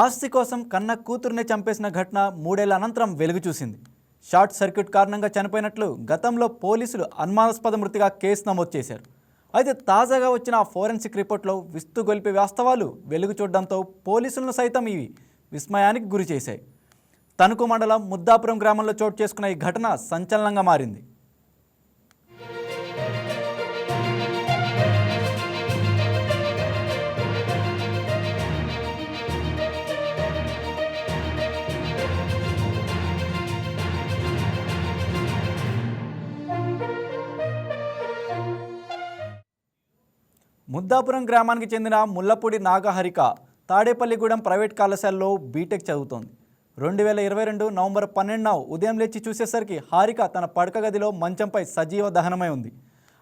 ఆస్తి కోసం కన్న కూతుర్నే చంపేసిన ఘటన మూడేళ్ళ అనంతరం వెలుగు చూసింది. షార్ట్ సర్క్యూట్ కారణంగా చనిపోయినట్లు గతంలో పోలీసులు అనుమానాస్పద మృతిగా కేసు నమోదు చేశారు. అయితే తాజాగా వచ్చిన ఆ ఫోరెన్సిక్ రిపోర్ట్లో విస్తుగొలిపే వాస్తవాలు వెలుగు చూడడంతో పోలీసులను సైతం ఇవి విస్మయానికి గురి చేశాయి. తణుకు మండలం ముద్దాపురం గ్రామంలో చోటు చేసుకున్న ఈ ఘటన సంచలనంగా మారింది. ముద్దాపురం గ్రామానికి చెందిన ముల్లపూడి నాగహరిక తాడేపల్లిగూడెం ప్రైవేట్ కళాశాలలో బీటెక్ చదువుతోంది. రెండు వేల ఇరవై రెండు నవంబర్ పన్నెండున ఉదయం లేచి చూసేసరికి హారిక తన పడక గదిలో మంచంపై సజీవ దహనమై ఉంది.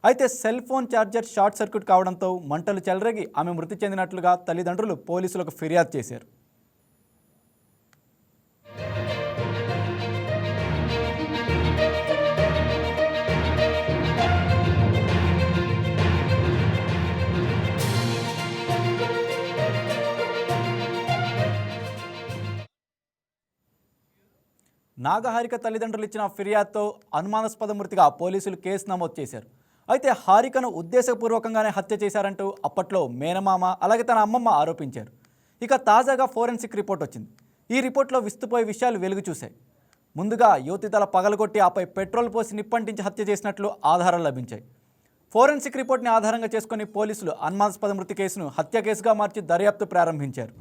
అయితే cell phone charger short circuit కావడంతో మంటలు చెలరేగి ఆమె మృతి చెందినట్లుగా తల్లిదండ్రులు పోలీసులకు ఫిర్యాదు చేశారు. నాగహారిక తల్లిదండ్రులు ఇచ్చిన ఫిర్యాదుతో అనుమానాస్పద మృతిగా పోలీసులు కేసు నమోదు చేశారు. అయితే హారికను ఉద్దేశపూర్వకంగానే హత్య చేశారంటూ అప్పట్లో మేనమామ అలాగే తన అమ్మమ్మ ఆరోపించారు. ఇక తాజాగా ఫోరెన్సిక్ రిపోర్ట్ వచ్చింది. ఈ రిపోర్ట్లో విస్తుపోయే విషయాలు వెలుగు చూశాయి. ముందుగా యువతి తల పగలగొట్టి ఆపై పెట్రోల్ పోసి నిప్పంటించి హత్య చేసినట్లు ఆధారాలు లభించాయి. ఫోరెన్సిక్ రిపోర్ట్ని ఆధారంగా చేసుకుని పోలీసులు అనుమానాస్పద మృతి కేసును హత్య కేసుగా మార్చి దర్యాప్తు ప్రారంభించారు.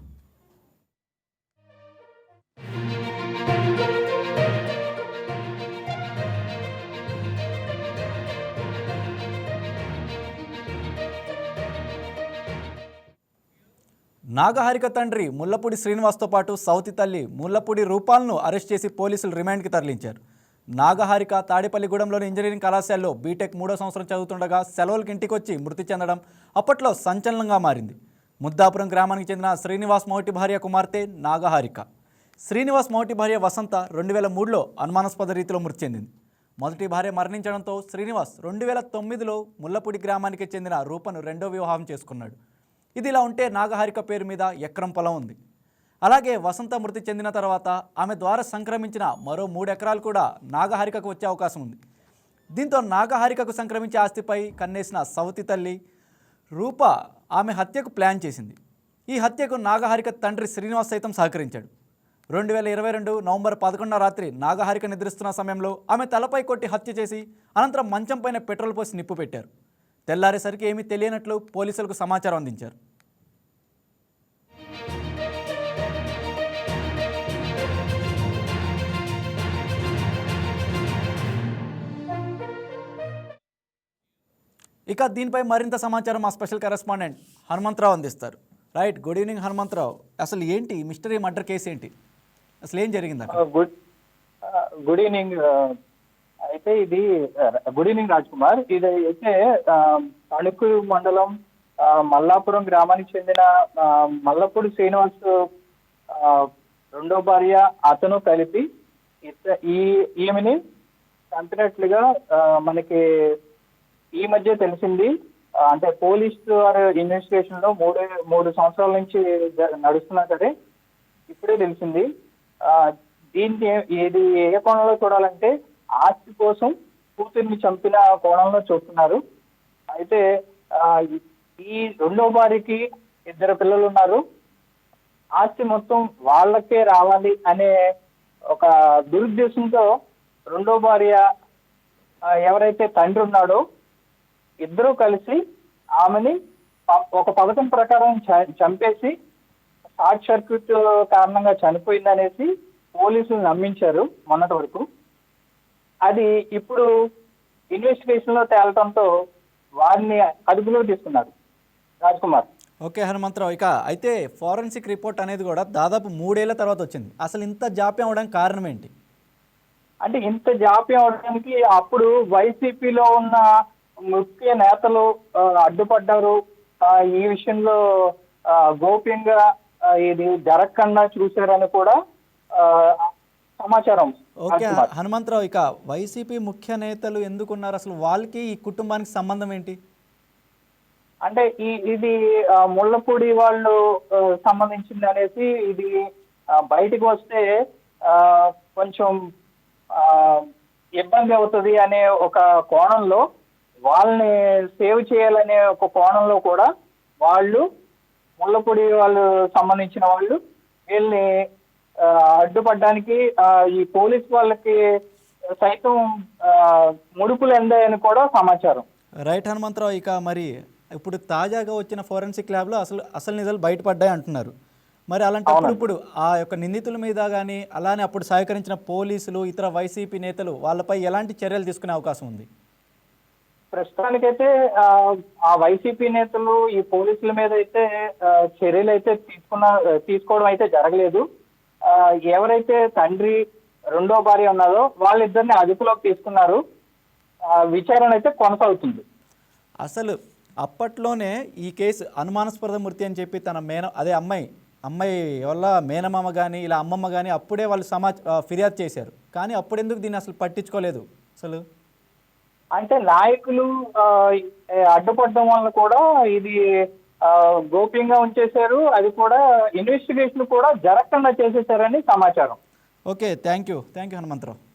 నాగహరిక తండ్రి ముల్లపూడి శ్రీనివాస్తో పాటు సౌతి తల్లి ముల్లపూడి రూపాలను అరెస్ట్ చేసి పోలీసులు రిమాండ్కి తరలించారు. నాగహారిక తాడేపల్లిగూడెంలోని ఇంజనీరింగ్ కళాశాలలో బీటెక్ మూడో సంవత్సరం చదువుతుండగా సెలవులకి ఇంటికొచ్చి మృతి చెందడం అప్పట్లో సంచలనంగా మారింది. ముద్దాపురం గ్రామానికి చెందిన శ్రీనివాస్ మౌటి భార్య కుమార్తె నాగహారిక. శ్రీనివాస్ మౌటి భార్య వసంత రెండు వేల మూడులో అనుమానాస్పద రీతిలో మృతి చెందింది. మొదటి భార్య మరణించడంతో శ్రీనివాస్ రెండు వేల తొమ్మిదిలో ముల్లపూడి గ్రామానికి చెందిన రూపను రెండో వివాహం చేసుకున్నాడు. ఇది ఇలా ఉంటే నాగహారిక పేరు మీద ఎకరం పొలం ఉంది. అలాగే వసంత మృతి చెందిన తర్వాత ఆమె ద్వారా సంక్రమించిన మరో మూడు ఎకరాలు కూడా నాగహారికకు వచ్చే అవకాశం ఉంది. దీంతో నాగహారికకు సంక్రమించే ఆస్తిపై కన్నేసిన సవతి తల్లి రూప ఆమె హత్యకు ప్లాన్ చేసింది. ఈ హత్యకు నాగహారిక తండ్రి శ్రీనివాస్ సైతం సహకరించాడు. రెండు వేల ఇరవై రెండు నవంబర్ పదకొండున రాత్రి నాగహారిక నిద్రిస్తున్న సమయంలో ఆమె తలపై కొట్టి హత్య చేసి అనంతరం మంచం పైన పెట్రోల్ పోసి నిప్పు పెట్టారు. తెల్లారేసరికి ఏమీ తెలియనట్లు పోలీసులకు సమాచారం అందించారు. ఇక దీనిపై మరింత సమాచారం మా స్పెషల్ కరెస్పాండెంట్ హనుమంతరావు అందిస్తారు. Right good evening Hanumantharao. అసలు ఏంటి మిస్టరీ మర్డర్ కేసు ఏంటి అసలు ఏం జరిగింది గుడ్ గుడ్ ఈవినింగ్ అయితే ఇది గుడ్ ఈవినింగ్ రాజ్ కుమార్ ఇది అయితే తణుకు మండలం మల్లాపురం గ్రామానికి చెందిన మల్లపూడి శ్రీనివాస్ రెండో భార్య అతను కలిపి ఇత- ఈ ఈమెని చంపినట్లుగా మనకి ఈ మధ్య తెలిసింది. అంటే పోలీస్ వారి ఇన్వెస్టిగేషన్లో మూడు మూడు సంవత్సరాల నుంచి నడుస్తున్నా సరే ఇప్పుడే తెలిసింది. దీన్ని ఏ- ఇది ఏ కోణంలో చూడాలంటే ఆస్తి కోసం కూతుర్ని చంపిన కోణంలో చూస్తున్నారు. అయితే ఈ- రెండో భార్యకి ఇద్దరు పిల్లలు ఉన్నారు. ఆస్తి మొత్తం వాళ్ళకే రావాలి అనే ఒక దురుద్దేశంతో రెండో భార్య ఎవరైతే తండ్రి ఉన్నాడో ఇద్దరూ కలిసి ఆమెని ఒక పథకం ప్రకారం చంపేసి షార్ట్ సర్క్యూట్ కారణంగా చనిపోయిందనేసి పోలీసులు నమ్మించారు మొన్నటి వరకు. అది ఇప్పుడు ఇన్వెస్టిగేషన్లో తేలటంతో వారిని అదుపులో తీసుకున్నారు. రాజ్ కుమార్ ఓకే హనుమంతరావు. ఇక అయితే ఫారెన్సిక్ రిపోర్ట్ అనేది కూడా దాదాపు మూడేళ్ళ తర్వాత వచ్చింది. అసలు ఇంత జాప్యం అవడానికి కారణం ఏంటి? అంటే ఇంత జాప్యం అవడానికి అప్పుడు వైసీపీలో ఉన్న ముఖ్య నేతలు అడ్డుపడ్డారు. ఈ విషయంలో గోప్యంగా ఇది జరగకుండా చూశారని కూడా సమాచారం ఓకే హనుమంతరావు ఇక వైసీపీ ముఖ్య నేతలు ఎందుకున్నారు? అసలు వాళ్ళకి ఈ కుటుంబానికి సంబంధం ఏంటి? అంటే ఈ ఇది ముళ్ళపూడి వాళ్ళు సంబంధించింది అనేసి ఇది బయటికి వస్తే కొంచెం ఇబ్బంది అవుతుంది అనే ఒక కోణంలో వాళ్ళని సేవ్ చేయాలనే ఒక కోణంలో కూడా వాళ్ళు ముళ్ళపూడి వాళ్ళు సంబంధించిన వాళ్ళు వీళ్ళని అడ్డుపడడానికి ఈ పోలీస్ వాళ్ళకి సైతం ముడుపులు ఎందాయని కూడా సమాచారం. రైట్ హనుమంతరావు ఇక మరి ఇప్పుడు తాజాగా వచ్చిన ఫోరెన్సిక్ ల్యాబ్లో అసలు అసలు నిజాలు బయటపడ్డాయి అంటున్నారు. మరి అలాంటప్పుడు ఇప్పుడు ఆ యొక్క నిందితుల మీద కానీ అలానే అప్పుడు సహకరించిన పోలీసులు ఇతర వైసీపీ నేతలు వాళ్ళపై ఎలాంటి చర్యలు తీసుకునే అవకాశం ఉంది? ప్రస్తుతానికైతే ఆ, వైసీపీ నేతలు ఈ పోలీసుల మీద అయితే చర్యలు అయితే తీసుకున్న తీసుకోవడం అయితే జరగలేదు. ఎవరైతే తండ్రి రెండో భార్య ఉన్నారో వాళ్ళిద్దరిని అదుపులోకి తీసుకున్నారు. విచారణ అయితే కొనసాగుతుంది. అసలు అప్పట్లోనే ఈ కేసు అనుమానాస్పద మృతి అని చెప్పి తన మేన అదే అమ్మాయి అమ్మాయి వల్ల మేనమామ కానీ ఇలా అమ్మమ్మ కానీ అప్పుడే వాళ్ళు సమాచ ఫిర్యాదు చేశారు. కానీ అప్పుడు ఎందుకు దీన్ని అసలు పట్టించుకోలేదు అసలు? అంటే నాయకులు అడ్డుపడడం వల్ల కూడా ఇది గోప్యంగా ఉంచేశారు. అది కూడా ఇన్వెస్టిగేషన్ కూడా జరగకుండా చేసేశారని సమాచారం. Okay thank you. Thank you Hanumantharao.